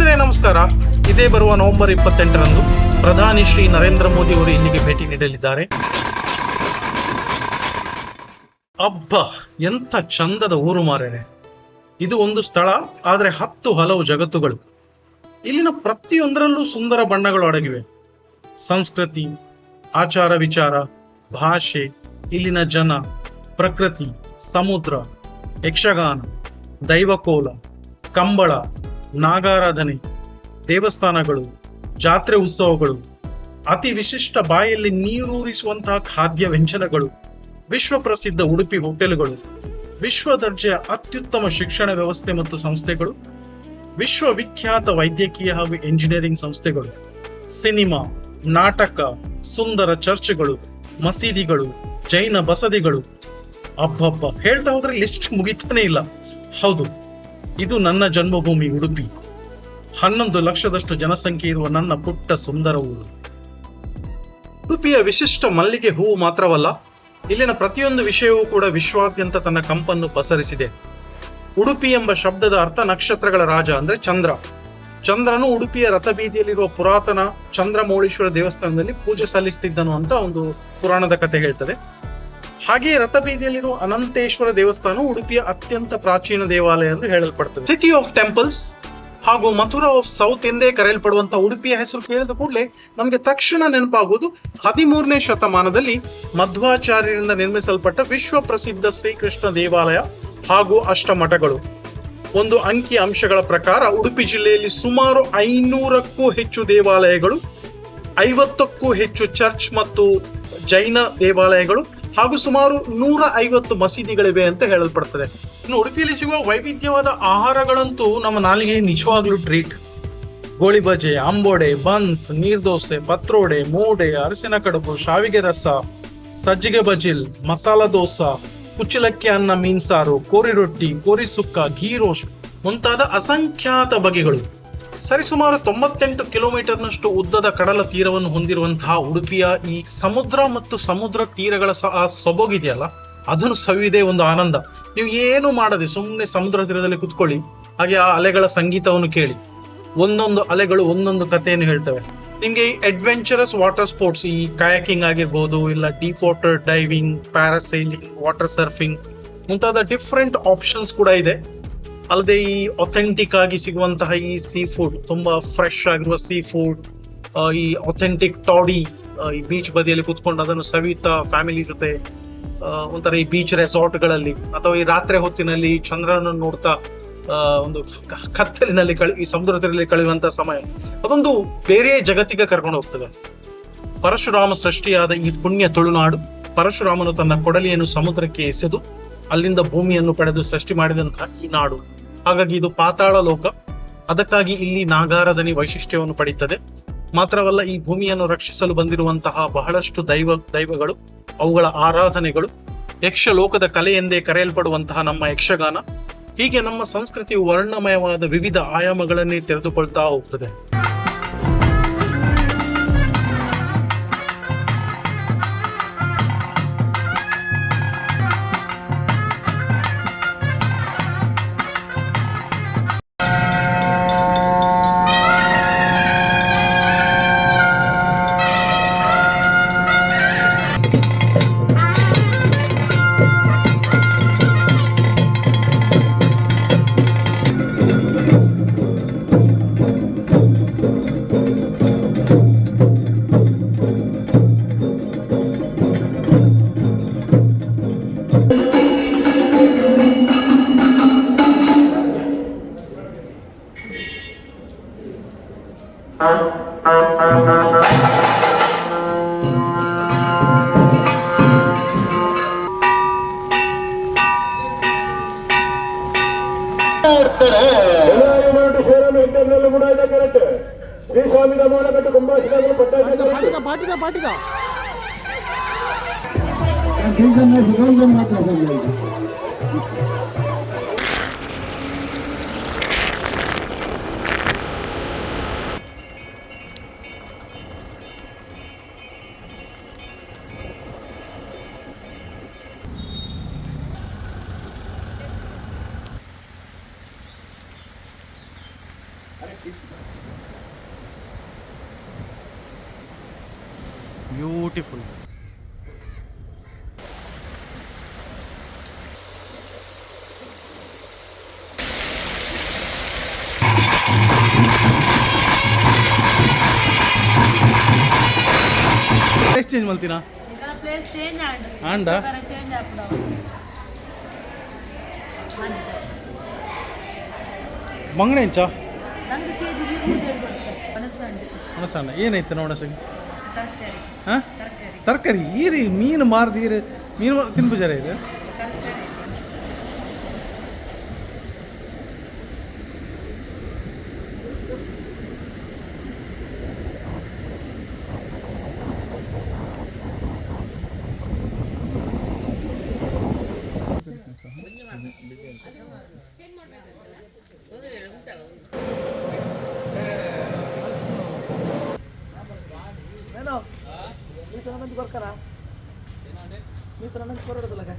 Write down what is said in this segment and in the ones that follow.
ಸ್ನೇಹಿತರೆ, ನಮಸ್ಕಾರ. ಇದೇ ಬರುವ ನವೆಂಬರ್ ಇಪ್ಪತ್ತೆಂಟರಂದು ಪ್ರಧಾನಿ ಶ್ರೀ ನರೇಂದ್ರ ಮೋದಿ ಅವರು ಇಲ್ಲಿಗೆ ಭೇಟಿ ನೀಡಲಿದ್ದಾರೆ. ಅಬ್ಬ, ಎಂಥ ಚಂದದ ಊರು ಮಾರೇನೆ. ಇದು ಒಂದು ಸ್ಥಳ, ಆದರೆ ಹತ್ತು ಹಲವು ಜಗತ್ತುಗಳು. ಇಲ್ಲಿನ ಪ್ರತಿಯೊಂದರಲ್ಲೂ ಸುಂದರ ಬಣ್ಣಗಳು ಅಡಗಿವೆ. ಸಂಸ್ಕೃತಿ, ಆಚಾರ ವಿಚಾರ, ಭಾಷೆ, ಇಲ್ಲಿನ ಜನ, ಪ್ರಕೃತಿ, ಸಮುದ್ರ, ಯಕ್ಷಗಾನ, ದೈವಕೋಲ, ಕಂಬಳ ನಾಗಾರಾಧನೆ, ದೇವಸ್ಥಾನಗಳು, ಜಾತ್ರೆ ಉತ್ಸವಗಳು, ಅತಿ ವಿಶಿಷ್ಟ ಬಾಯಲ್ಲಿ ನೀರೂರಿಸುವಂತಹ ಖಾದ್ಯ ವ್ಯಂಜನಗಳು ವಿಶ್ವ ಪ್ರಸಿದ್ಧ ಉಡುಪಿ ಹೋಟೆಲ್ಗಳು, ವಿಶ್ವ ದರ್ಜೆಯ ಅತ್ಯುತ್ತಮ ಶಿಕ್ಷಣ ವ್ಯವಸ್ಥೆ ಮತ್ತು ಸಂಸ್ಥೆಗಳು, ವಿಶ್ವವಿಖ್ಯಾತ ವೈದ್ಯಕೀಯ ಹಾಗೂ ಎಂಜಿನಿಯರಿಂಗ್ ಸಂಸ್ಥೆಗಳು, ಸಿನಿಮಾ, ನಾಟಕ, ಸುಂದರ ಚರ್ಚ್ಗಳು, ಮಸೀದಿಗಳು, ಜೈನ ಬಸದಿಗಳು. ಅಬ್ಬಬ್ಬ, ಹೇಳ್ತಾ ಹೋದ್ರೆ ಲಿಸ್ಟ್ ಮುಗಿತಾನೆ ಇಲ್ಲ. ಹೌದು. ಇದು ನನ್ನ ಜನ್ಮಭೂಮಿ ಉಡುಪಿ. ಹನ್ನೊಂದು ಲಕ್ಷದಷ್ಟು ಜನಸಂಖ್ಯೆ ಇರುವ ನನ್ನ ಪುಟ್ಟ ಸುಂದರ ಊರು. ಉಡುಪಿಯ ವಿಶಿಷ್ಟ ಮಲ್ಲಿಗೆ ಹೂವು ಮಾತ್ರವಲ್ಲ, ಇಲ್ಲಿನ ಪ್ರತಿಯೊಂದು ವಿಷಯವೂ ಕೂಡ ವಿಶ್ವಾದ್ಯಂತ ತನ್ನ ಕಂಪನ್ನು ಪಸರಿಸಿದೆ. ಉಡುಪಿ ಎಂಬ ಶಬ್ದದ ಅರ್ಥ ನಕ್ಷತ್ರಗಳ ರಾಜ ಅಂದ್ರೆ ಚಂದ್ರ. ಚಂದ್ರನು ಉಡುಪಿಯ ರಥಬೀದಿಯಲ್ಲಿರುವ ಪುರಾತನ ಚಂದ್ರಮೌಳೀಶ್ವರ ದೇವಸ್ಥಾನದಲ್ಲಿ ಪೂಜೆ ಸಲ್ಲಿಸ್ತಿದ್ದನು ಅಂತ ಒಂದು ಪುರಾಣದ ಕಥೆ ಹೇಳ್ತದೆ. ಹಾಗೆಯೇ ರಥಬೀದಿಯಲ್ಲಿರುವ ಅನಂತೇಶ್ವರ ದೇವಸ್ಥಾನ ಉಡುಪಿಯ ಅತ್ಯಂತ ಪ್ರಾಚೀನ ದೇವಾಲಯ ಎಂದು ಹೇಳಲ್ಪಡುತ್ತದೆ ಸಿಟಿ ಆಫ್ ಟೆಂಪಲ್ಸ್ ಹಾಗೂ ಮಥುರಾ ಆಫ್ ಸೌತ್ ಎಂದೇ ಕರೆಯಲ್ಪಡುವಂತಹ ಉಡುಪಿಯ ಹೆಸರು ಕೇಳಿದ ಕೂಡಲೇ ನಮಗೆ ತಕ್ಷಣ ನೆನಪಾಗುವುದು ಹದಿಮೂರನೇ ಶತಮಾನದಲ್ಲಿ ಮಧ್ವಾಚಾರ್ಯರಿಂದ ನಿರ್ಮಿಸಲ್ಪಟ್ಟ ವಿಶ್ವ ಪ್ರಸಿದ್ಧ ಶ್ರೀಕೃಷ್ಣ ದೇವಾಲಯ ಹಾಗೂ ಅಷ್ಟಮಠಗಳು. ಒಂದು ಅಂಕಿ ಅಂಶಗಳ ಪ್ರಕಾರ ಉಡುಪಿ ಜಿಲ್ಲೆಯಲ್ಲಿ ಸುಮಾರು ಐನೂರಕ್ಕೂ ಹೆಚ್ಚು ದೇವಾಲಯಗಳು, ಐವತ್ತಕ್ಕೂ ಹೆಚ್ಚು ಚರ್ಚ್ ಮತ್ತು ಜೈನ ದೇವಾಲಯಗಳು ಹಾಗೂ ಸುಮಾರು ನೂರ ಐವತ್ತು ಮಸೀದಿಗಳಿವೆ ಅಂತ ಹೇಳಲ್ಪಡ್ತದೆ. ಇನ್ನು ಉಡುಪಿಯಲ್ಲಿ ಸಿಗುವ ವೈವಿಧ್ಯವಾದ ಆಹಾರಗಳಂತೂ ನಮ್ಮ ನಾಲಿಗೆ ನಿಜವಾಗ್ಲೂ ಟ್ರೀಟ್ ಗೋಳಿಬಜೆ ಅಂಬೋಡೆ ಬನ್ಸ್ ನೀರ್ದೋಸೆ ಪತ್ರೋಡೆ ಮೂಡೆ ಅರಸಿನ ಕಡುಬು, ಶಾವಿಗೆ ರಸ, ಸಜ್ಜಿಗೆ ಬಜಿಲ್, ಮಸಾಲ ದೋಸಾ, ಕುಚ್ಚಲಕ್ಕಿ ಅನ್ನ ಮೀನ್ಸಾರು, ಕೋರಿ ರೊಟ್ಟಿ, ಕೋರಿ ಸುಕ್ಕ, ಘೀ ರೋಸ್ಟ್ ಮುಂತಾದ ಅಸಂಖ್ಯಾತ ಬಗೆಗಳು. ಸರಿಸುಮಾರು ತೊಂಬತ್ತೆಂಟು ಕಿಲೋಮೀಟರ್ನಷ್ಟು ಉದ್ದದ ಕಡಲ ತೀರವನ್ನು ಹೊಂದಿರುವಂತಹ ಉಡುಪಿಯ ಈ ಸಮುದ್ರ ಮತ್ತು ಸಮುದ್ರ ತೀರಗಳ ಸಹ ಸೊಬಗಿದೆಯಲ್ಲ, ಅದನ್ನು ಸವಿದೆ ಒಂದು ಆನಂದ. ನೀವು ಏನು ಮಾಡದೆ ಸುಮ್ಮನೆ ಸಮುದ್ರ ತೀರದಲ್ಲಿ ಕುತ್ಕೊಳ್ಳಿ, ಹಾಗೆ ಆ ಅಲೆಗಳ ಸಂಗೀತವನ್ನು ಕೇಳಿ. ಒಂದೊಂದು ಅಲೆಗಳು ಒಂದೊಂದು ಕಥೆಯನ್ನು ಹೇಳ್ತವೆ. ನಿಮಗೆ ಈ ಅಡ್ವೆಂಚರಸ್ ವಾಟರ್ ಸ್ಪೋರ್ಟ್ಸ್ ಈ ಕಯಾಕಿಂಗ್ ಆಗಿರ್ಬೋದು, ಇಲ್ಲ deep water diving parasailing water surfing ಮುಂತಾದ ಡಿಫ್ರೆಂಟ್ ಆಪ್ಷನ್ಸ್ ಕೂಡ ಇದೆ. ಅಲ್ಲದೆ ಈ ಅಥೆಂಟಿಕ್ ಆಗಿ ಸಿಗುವಂತಹ ಈ ಸೀ ಫುಡ್ ತುಂಬಾ ಫ್ರೆಶ್ ಆಗಿರುವ ಸೀ ಫುಡ್ ಈ ಅಥೆಂಟಿಕ್ ಟಾಡಿ ಈ ಬೀಚ್ ಬದಿಯಲ್ಲಿ ಕುತ್ಕೊಂಡು ಅದನ್ನು ಸವಿತಾ ಫ್ಯಾಮಿಲಿ ಜೊತೆ ಒಂಥರ ಈ ಬೀಚ್ ರೆಸಾರ್ಟ್ಗಳಲ್ಲಿ ಅಥವಾ ಈ ರಾತ್ರಿ ಹೊತ್ತಿನಲ್ಲಿ ಚಂದ್ರನ ನೋಡ್ತಾ ಒಂದು ಕತ್ತಲಿನಲ್ಲಿ ಕಳಿ, ಈ ಸಮುದ್ರ ತೀರದಲ್ಲಿ ಸಮಯ. ಅದೊಂದು ಬೇರೆ ಜಗತ್ತಿಗೆ ಕರ್ಕೊಂಡು ಹೋಗ್ತದೆ. ಪರಶುರಾಮ ಸೃಷ್ಟಿಯಾದ ಈ ಪುಣ್ಯ ತುಳುನಾಡು, ಪರಶುರಾಮನು ತನ್ನ ಕೊಡಲಿಯನ್ನು ಸಮುದ್ರಕ್ಕೆ ಎಸೆದು, ಅಲ್ಲಿಂದ ಭೂಮಿಯನ್ನು ಪಡೆದು ಸೃಷ್ಟಿ ಮಾಡಿದಂತಹ ಈ ನಾಡು. ಹಾಗಾಗಿ ಇದು ಪಾತಾಳ ಲೋಕ. ಅದಕ್ಕಾಗಿ ಇಲ್ಲಿ ನಾಗಾರಾಧನೆ ವೈಶಿಷ್ಟ್ಯವನ್ನು ಪಡೆಯುತ್ತದೆ. ಮಾತ್ರವಲ್ಲ ಈ ಭೂಮಿಯನ್ನು ರಕ್ಷಿಸಲು ಬಂದಿರುವಂತಹ ಬಹಳಷ್ಟು ದೈವ, ದೈವಗಳು, ಅವುಗಳ ಆರಾಧನೆಗಳು ಯಕ್ಷ ಲೋಕದ ಕಲೆ ಎಂದೇ ಕರೆಯಲ್ಪಡುವಂತಹ ನಮ್ಮ ಯಕ್ಷಗಾನ. ಹೀಗೆ ನಮ್ಮ ಸಂಸ್ಕೃತಿಯು ವರ್ಣಮಯವಾದ ವಿವಿಧ ಆಯಾಮಗಳನ್ನೇ ತೆರೆದುಕೊಳ್ತಾ ಹೋಗ್ತದೆ. ನಾಡು ಸೇರಲು ಇಂಟರ್ನಲ್ ಕೂಡ ಇದೆ ಕರೆಕ್ಟ್ ಶ್ರೀ ಸ್ವಾಮಿ ನಮೋನ ಕಟ್ಟು ಕುಂಭಾಸಿದಾಗಲು ಪಟ್ಟಾಗ ಪಾಟಿದ ಪಾಟಿದ ಮಾತ್ರ బ్యూటిఫుల్ ಚೇಂಜ್ ಮಾಡ್ತೀರಾ ప్లేస్ చేంజ్ అండి. చేంజ్ ನಂದು ಕೆ ಜಿಗೆ ಏನೈತೆ ನೋಡಸಗಿ ಹಾಂ? ತರಕಾರಿ. ತರಕಾರಿ. ಈರಿ ಮೀನು ಮಾರ್ದೀರಿ. ಮೀನು ತಿನ್ಬುಜಾರ ಇದು. मिसळणंच परवडत तुला काय?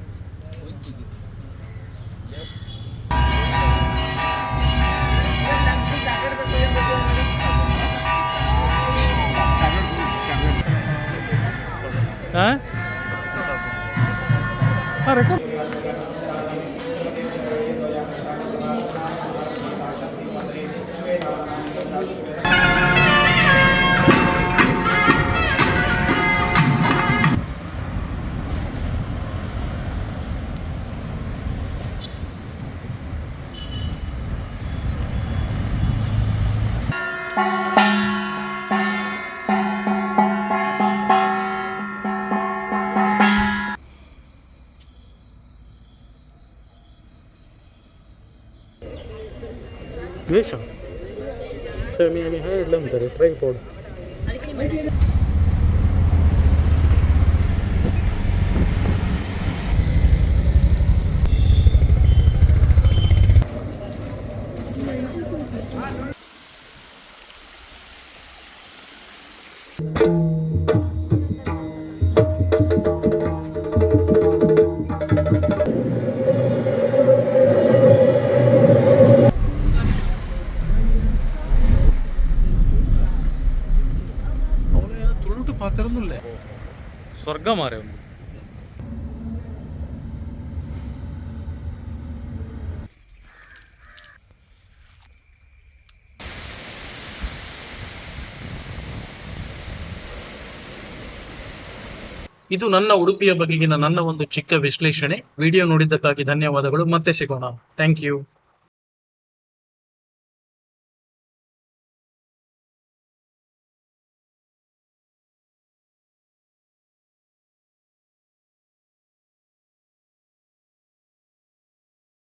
हा? अरे వేషం సో మీ ట్రైపోడ్ ಸ್ವರ್ಗ ಮಾರೆ ಒಂದು. ಇದು ನನ್ನ ಉಡುಪಿಯ ಬಗೆಗಿನ ನನ್ನ ಒಂದು ಚಿಕ್ಕ ವಿಶ್ಲೇಷಣೆ. ವಿಡಿಯೋ ನೋಡಿದ್ದಕ್ಕಾಗಿ ಧನ್ಯವಾದಗಳು. ಮತ್ತೆ ಸಿಗೋಣ. Thank you